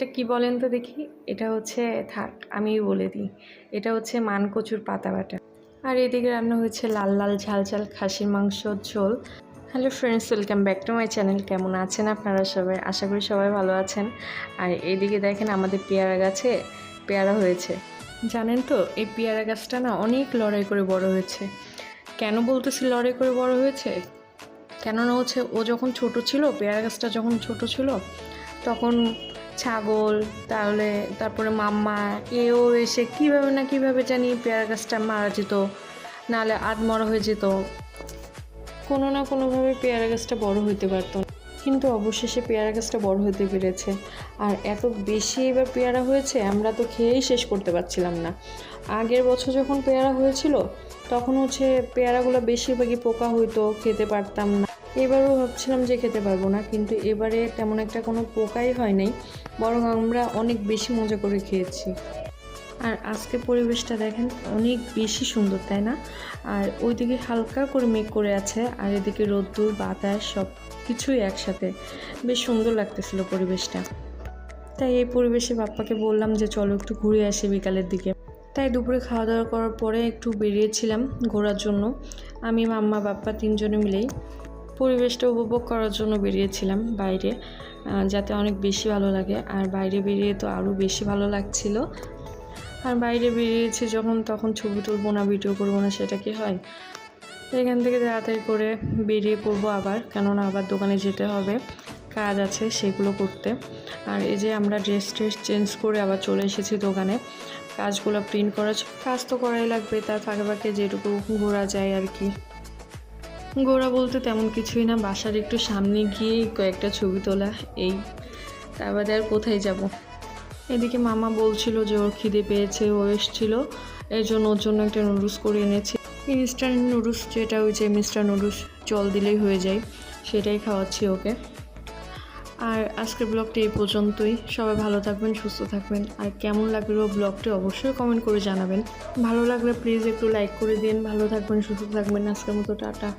এটা কি বলেন তো দেখি? এটা হচ্ছে, থাক আমি বলে দিই। এটা হচ্ছে মান কচুর পাতা বাটা। আর এদিকে রান্না হয়েছে লাল লাল ঝাল ঝাল খাসির মাংস, ঝোল। Hello friends welcome back to my channel কেমন আছেন আপনারা সবাই? আশা করি সবাই ভালো আছেন। আর এদিকে দেখেন আমাদের পেয়ারা গাছে পেয়ারা হয়েছে। জানেন তো, এই পেয়ারা গাছটা না অনেক লড়াই করে বড় হয়েছে। কেন বলতেছি লড়াই করে বড় হয়েছে? কেননা হচ্ছে, ও যখন ছোট ছিল, পেয়ারা গাছটা যখন ছোট ছিল, তখন ছাগল, তাহলে তারপরে মাম্মা, এও এসে কীভাবে না কীভাবে জানি পেয়ারা গাছটা মারা যেত, নাহলে আধমরা হয়ে যেত। কোনো না কোনোভাবে পেয়ারা গাছটা বড় হইতে পারতো। কিন্তু অবশেষে পেয়ারা গাছটা বড় হতে পেরেছে। আর এত বেশি এবার পেয়ারা হয়েছে, আমরা তো খেয়েই শেষ করতে পারছিলাম না। আগের বছর যখন পেয়ারা হয়েছিল, তখন হচ্ছে পেয়ারাগুলো বেশিরভাগই পোকা হইতো, খেতে পারতাম না। এবারও ভাবছিলাম যে খেতে পারব না, কিন্তু এবারে তেমন একটা কোনো পোকাই হয় নাই, বরং আমরা অনেক বেশি মজা করে খেয়েছি। আর আজকে পরিবেশটা দেখেন অনেক বেশি সুন্দর, তাই না? আর ওইদিকে হালকা করে মেঘ করে আছে, আর এদিকে রোদ্দুর, বাতাস সব কিছুই একসাথে। বেশ সুন্দর লাগতেছিল পরিবেশটা। তাই এই পরিবেশে বাপ্পাকে বললাম যে চলো একটু ঘুরে আসি বিকালের দিকে। তাই দুপুরে খাওয়া দাওয়া করার পরে একটু বেরিয়েছিলাম ঘোরার জন্য। আমি, মাম্মা, বাপ্পা তিনজনে মিলেই। পরিবেশটা উপভোগ করার জন্য বেরিয়েছিলাম বাইরে যাতে অনেক বেশি ভালো লাগে। আর বাইরে বেরিয়ে তো আরও বেশি ভালো লাগছিল। আর বাইরে বেরিয়েছি যখন, তখন ছবি তুলবো না, ভিডিও করব না, সেটা কি হয়? এখান থেকে তাড়াতাড়ি করে বেরিয়ে পড়ব আবার, কেননা আবার দোকানে যেতে হবে, কাজ আছে সেগুলো করতে। আর এই যে আমরা ড্রেস ট্রেস চেঞ্জ করে আবার চলে এসেছি দোকানে, কাজগুলো প্রিন্ট করা কাজ তো করাই লাগবে, তার ফাঁকে ফাঁকে যেটুকু ঘোরা যায় আর কি। ঘোরা বলতে তেমন কিছুই না, বাসার একটু সামনে গিয়েই কয়েকটা ছবি তোলা, এই। তার বাদে আর কোথায় যাব? এদিকে মামা বলছিল যে ওর খিদে পেয়েছে, ও এসছিল এর জন্য ওর জন্য একটা নুডলস করে এনেছি। ইনস্ট্যান্ট নুডলস যেটা ওই যে মিস্টার নুডলস, জল দিলেই হয়ে যায়, সেটাই খাওয়াচ্ছি ওকে। আর আজকের ব্লগটি এই পর্যন্তই। সবাই ভালো থাকবেন, সুস্থ থাকবেন। আর কেমন লাগল ব্লগটি অবশ্যই কমেন্ট করে জানাবেন। ভালো লাগলে প্লিজ একটু লাইক করে দিন। ভালো থাকবেন, সুস্থ থাকবেন। আজকের মতো টাটা।